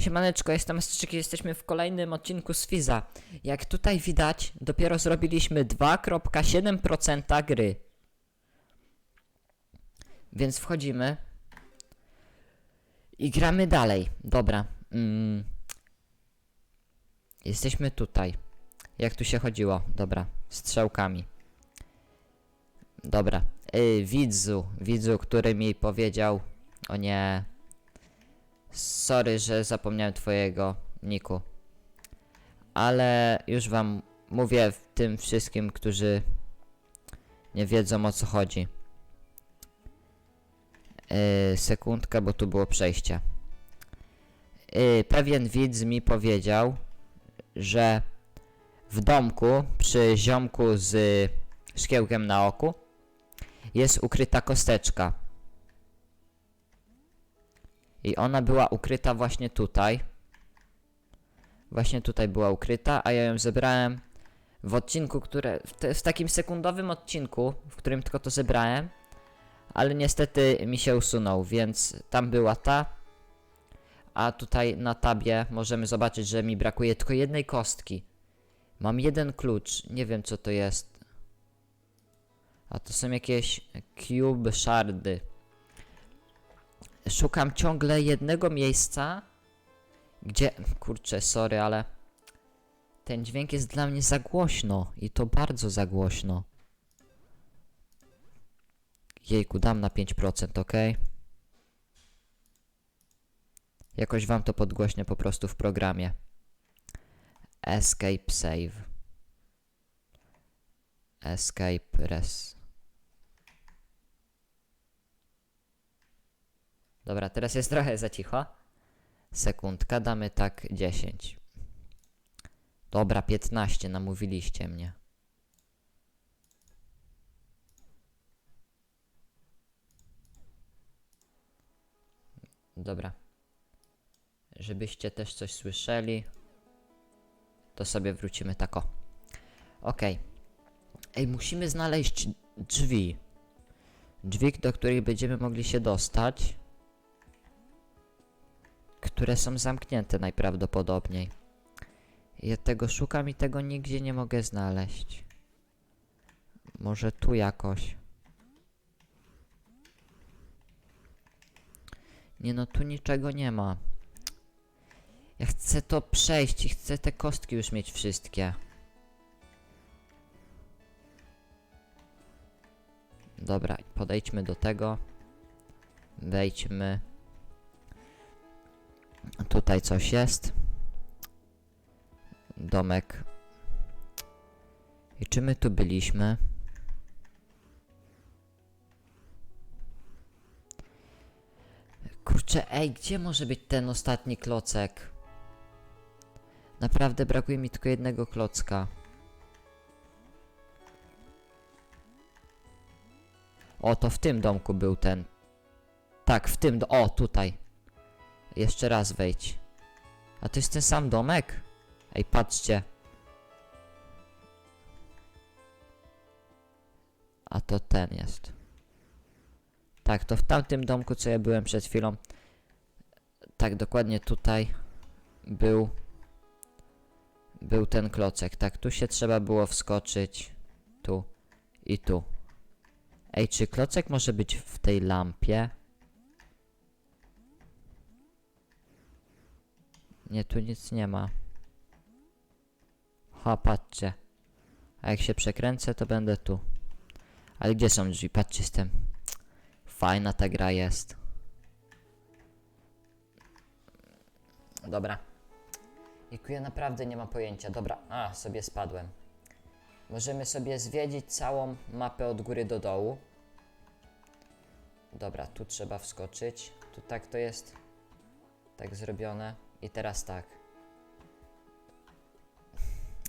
Siemaneczko, jestem Astyczyk i jesteśmy w kolejnym odcinku z Fiza. Jak tutaj widać, dopiero zrobiliśmy 2.7% gry. Więc wchodzimy i gramy dalej. Dobra. Mm. Jesteśmy tutaj. Jak tu się chodziło? Dobra. Strzałkami. Dobra. Yy, widzu, widzu, który mi powiedział. O nie. Sorry, że zapomniałem twojego niku. Ale już wam mówię tym wszystkim, którzy nie wiedzą o co chodzi. Yy, sekundkę, bo tu było przejście. Yy, pewien widz mi powiedział, że w domku przy ziomku z szkiełkiem na oku jest ukryta kosteczka. I ona była ukryta właśnie tutaj. Właśnie tutaj była ukryta, a ja ją zebrałem w odcinku, które. W, te, w takim sekundowym odcinku, w którym tylko to zebrałem. Ale niestety mi się usunął, więc tam była ta. A tutaj na tabie możemy zobaczyć, że mi brakuje tylko jednej kostki. Mam jeden klucz, nie wiem co to jest. A to są jakieś cube shardy szukam ciągle jednego miejsca, gdzie. Kurczę, sorry, ale. Ten dźwięk jest dla mnie za głośno i to bardzo za głośno. Jejku, dam na 5%, ok? Jakoś wam to podgłośnię po prostu w programie. Escape save. Escape res. Dobra, teraz jest trochę za cicho. Sekundka, damy tak 10. Dobra, 15, namówiliście mnie. Dobra. Żebyście też coś słyszeli, to sobie wrócimy tako. Okej. Ej, musimy znaleźć drzwi. Drzwi, do których będziemy mogli się dostać które są zamknięte najprawdopodobniej. Ja tego szukam i tego nigdzie nie mogę znaleźć. Może tu jakoś. Nie no, tu niczego nie ma. Ja chcę to przejść i chcę te kostki już mieć wszystkie. Dobra, podejdźmy do tego. Wejdźmy. Tutaj coś jest. Domek. I czy my tu byliśmy? Kurczę, ej, gdzie może być ten ostatni klocek? Naprawdę brakuje mi tylko jednego klocka. O, to w tym domku był ten. Tak, w tym do... O, tutaj. Jeszcze raz wejdź. A to jest ten sam domek? Ej, patrzcie. A to ten jest. Tak, to w tamtym domku, co ja byłem przed chwilą. Tak, dokładnie tutaj był był ten klocek. Tak, tu się trzeba było wskoczyć. Tu i tu. Ej, czy klocek może być w tej lampie? Nie, tu nic nie ma. Ha, patrzcie. A jak się przekręcę, to będę tu. Ale gdzie są drzwi? Patrzcie, jestem. Fajna ta gra jest. Dobra. Jaku ja naprawdę nie mam pojęcia. Dobra, a, sobie spadłem. Możemy sobie zwiedzić całą mapę od góry do dołu. Dobra, tu trzeba wskoczyć. Tu tak to jest. Tak zrobione. I teraz tak.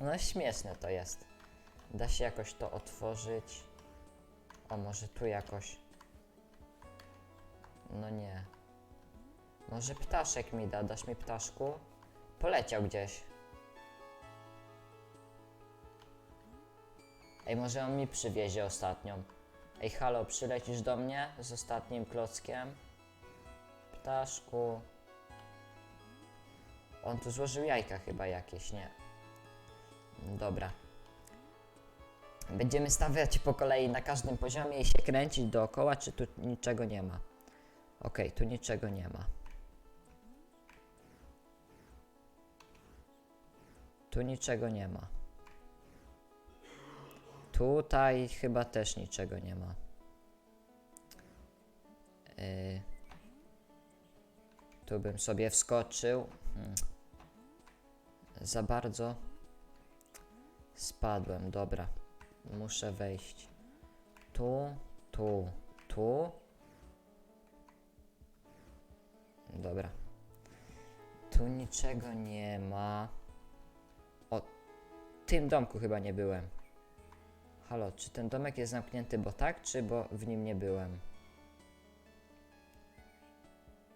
No śmieszne to jest. Da się jakoś to otworzyć. O, może tu jakoś. No nie. Może ptaszek mi da. Dasz mi ptaszku? Poleciał gdzieś. Ej, może on mi przywiezie ostatnią. Ej, halo, przylecisz do mnie z ostatnim klockiem? Ptaszku. On tu złożył jajka chyba jakieś, nie? Dobra. Będziemy stawiać po kolei na każdym poziomie i się kręcić dookoła, czy tu niczego nie ma. Okej, tu niczego nie ma. Tu niczego nie ma. Tutaj chyba też niczego nie ma. Yy, tu bym sobie wskoczył. Hmm. Za bardzo spadłem, dobra. Muszę wejść. Tu, tu, tu. Dobra. Tu niczego nie ma. O tym domku chyba nie byłem. Halo, czy ten domek jest zamknięty, bo tak, czy bo w nim nie byłem?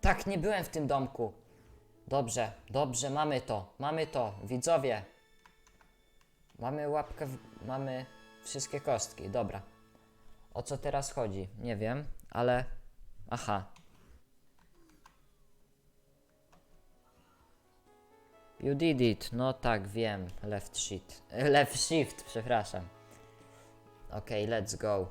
Tak, nie byłem w tym domku. Dobrze, dobrze, mamy to, mamy to, widzowie. Mamy łapkę, w... mamy wszystkie kostki, dobra. O co teraz chodzi? Nie wiem, ale... Aha. You did it. No tak, wiem. Left shift. Left shift, przepraszam. Okej, let's go.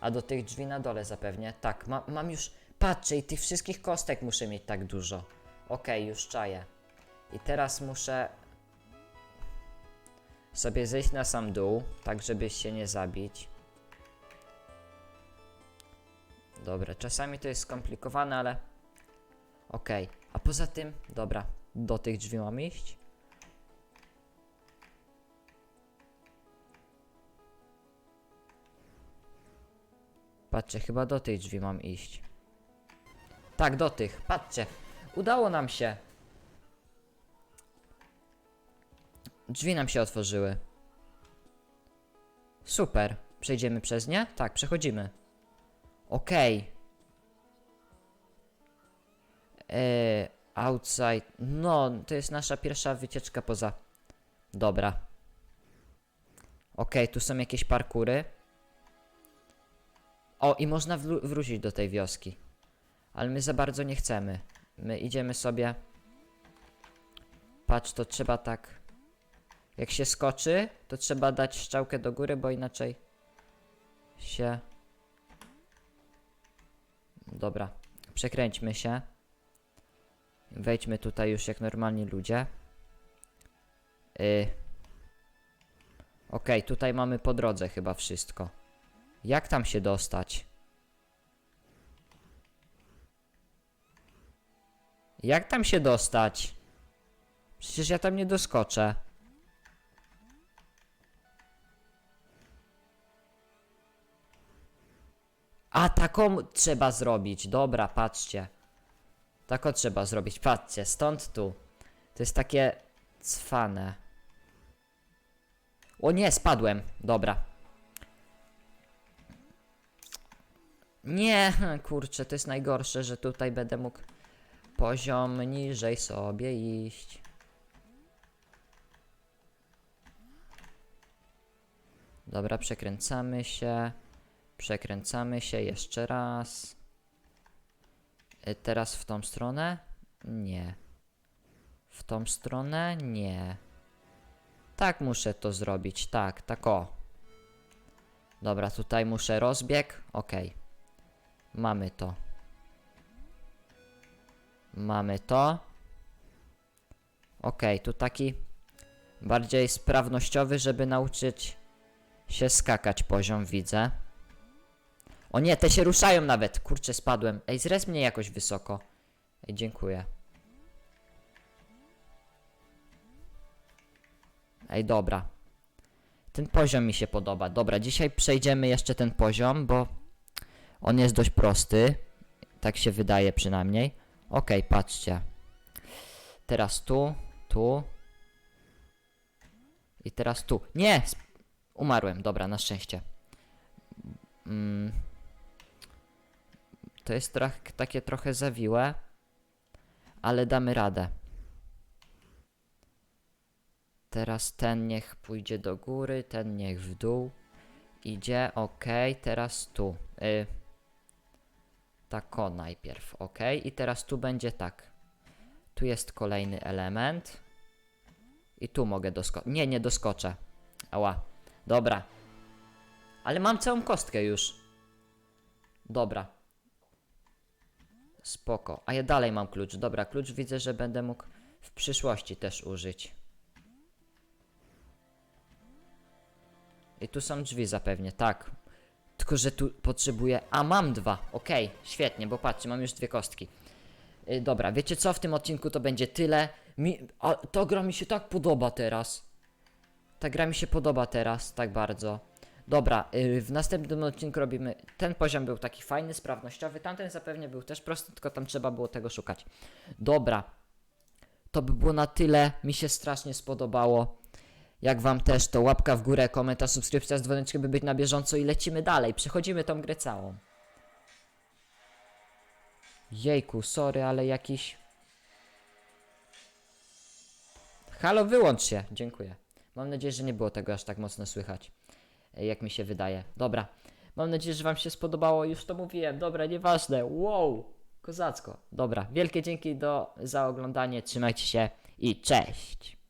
A do tych drzwi na dole zapewnie. Tak, ma, mam już... Patrzcie, i tych wszystkich kostek muszę mieć tak dużo. Okej, już czaję. I teraz muszę sobie zejść na sam dół, tak żeby się nie zabić. Dobra, czasami to jest skomplikowane, ale okej. A poza tym, dobra, do tych drzwi mam iść. Patrzcie, chyba do tych drzwi mam iść. Tak, do tych. Patrzcie, udało nam się. Drzwi nam się otworzyły. Super. Przejdziemy przez nie? Tak, przechodzimy. Okej. Eee, outside. No, to jest nasza pierwsza wycieczka poza. Dobra. Okej, tu są jakieś parkury. O, i można wró- wrócić do tej wioski. Ale my za bardzo nie chcemy. My idziemy sobie. Patrz, to trzeba tak. Jak się skoczy, to trzeba dać strzałkę do góry, bo inaczej się. Dobra, przekręćmy się. Wejdźmy tutaj już jak normalni ludzie. Y. Okej, tutaj mamy po drodze chyba wszystko. Jak tam się dostać? Jak tam się dostać? Przecież ja tam nie doskoczę. A taką trzeba zrobić. Dobra, patrzcie. Tako trzeba zrobić. Patrzcie, stąd tu. To jest takie cwane. O nie, spadłem. Dobra. Nie, kurczę, to jest najgorsze, że tutaj będę mógł poziom niżej sobie iść. Dobra, przekręcamy się. Przekręcamy się jeszcze raz. Y, Teraz w tą stronę? Nie. W tą stronę? Nie. Tak muszę to zrobić, tak, tak o. Dobra, tutaj muszę rozbieg. Okej. Mamy to. Mamy to. Okej, tu taki bardziej sprawnościowy, żeby nauczyć się skakać poziom, widzę. O nie, te się ruszają nawet. Kurczę, spadłem. Ej, zres mnie jakoś wysoko. Ej, dziękuję. Ej, dobra. Ten poziom mi się podoba. Dobra, dzisiaj przejdziemy jeszcze ten poziom, bo on jest dość prosty. Tak się wydaje przynajmniej. Okej, patrzcie. Teraz tu, tu. I teraz tu. Nie! Umarłem, dobra, na szczęście. Mm. To jest troch, takie trochę zawiłe, ale damy radę. Teraz ten niech pójdzie do góry, ten niech w dół. Idzie, ok, teraz tu. Y, tak najpierw, ok, i teraz tu będzie tak. Tu jest kolejny element. I tu mogę doskoczyć. Nie, nie doskoczę. Ała. Dobra. Ale mam całą kostkę już. Dobra. Spoko. A ja dalej mam klucz. Dobra, klucz widzę, że będę mógł w przyszłości też użyć. I tu są drzwi zapewnie, tak. Tylko, że tu potrzebuję... A, mam dwa. Okej, świetnie, bo patrzcie, mam już dwie kostki. Y, dobra, wiecie co? W tym odcinku to będzie tyle. Mi... A, ta gra mi się tak podoba teraz. Ta gra mi się podoba teraz, tak bardzo. Dobra, y, w następnym odcinku robimy. Ten poziom był taki fajny, sprawnościowy. Tamten zapewne był też prosty, tylko tam trzeba było tego szukać. Dobra. To by było na tyle. Mi się strasznie spodobało. Jak wam też, to łapka w górę, komentarz, subskrypcja z dzwoneczkiem, by być na bieżąco i lecimy dalej. Przechodzimy tą grę całą. Jejku, sorry, ale jakiś... Halo, wyłącz się. Dziękuję. Mam nadzieję, że nie było tego aż tak mocno słychać, jak mi się wydaje. Dobra. Mam nadzieję, że wam się spodobało. Już to mówiłem. Dobra, nieważne. Wow. Kozacko. Dobra. Wielkie dzięki do, za oglądanie. Trzymajcie się i cześć.